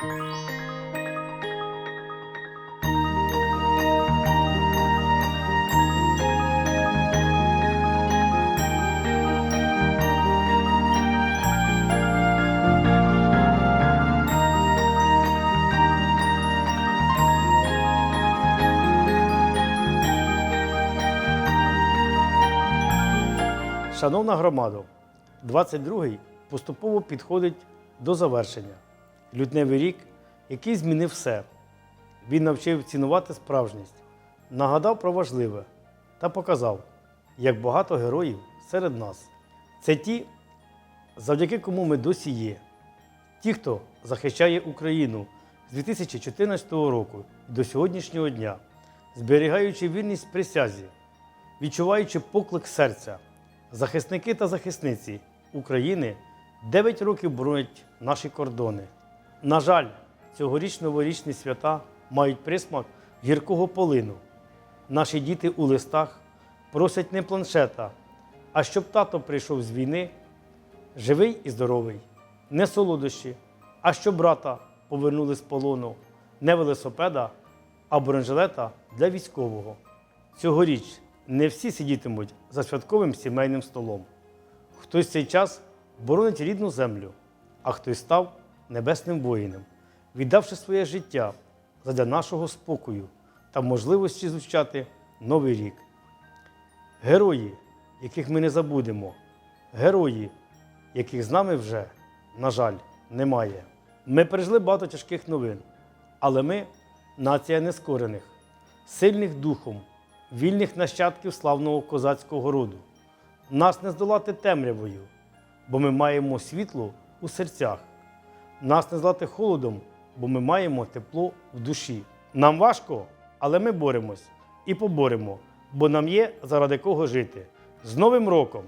Шановна громада, 22-й поступово підходить до завершення. Лютневий рік, який змінив все. Він навчив цінувати справжність, нагадав про важливе та показав, як багато героїв серед нас. Це ті, завдяки кому ми досі є. Ті, хто захищає Україну з 2014 року до сьогоднішнього дня, зберігаючи вірність присязі, відчуваючи поклик серця, захисники та захисниці України 9 років боронять наші кордони. На жаль, цьогоріч новорічні свята мають присмак гіркого полину. Наші діти у листах просять не планшета, а щоб тато прийшов з війни живий і здоровий, не солодощі, а щоб брата повернули з полону, не велосипеда, а бронежилета для військового. Цьогоріч не всі сидітимуть за святковим сімейним столом. Хтось цей час боронить рідну землю, а хтось став небесним воїном, віддавши своє життя задля нашого спокою та можливості зустрічати новий рік. Герої, яких ми не забудемо, герої, яких з нами вже, на жаль, немає. Ми пережили багато тяжких новин, але ми нація нескорених, сильних духом, вільних нащадків славного козацького роду. Нас не здолати темрявою, бо ми маємо світло у серцях. Нас не злати холодом, бо ми маємо тепло в душі. Нам важко, але ми боремось і поборемо, бо нам є заради кого жити. З Новим роком!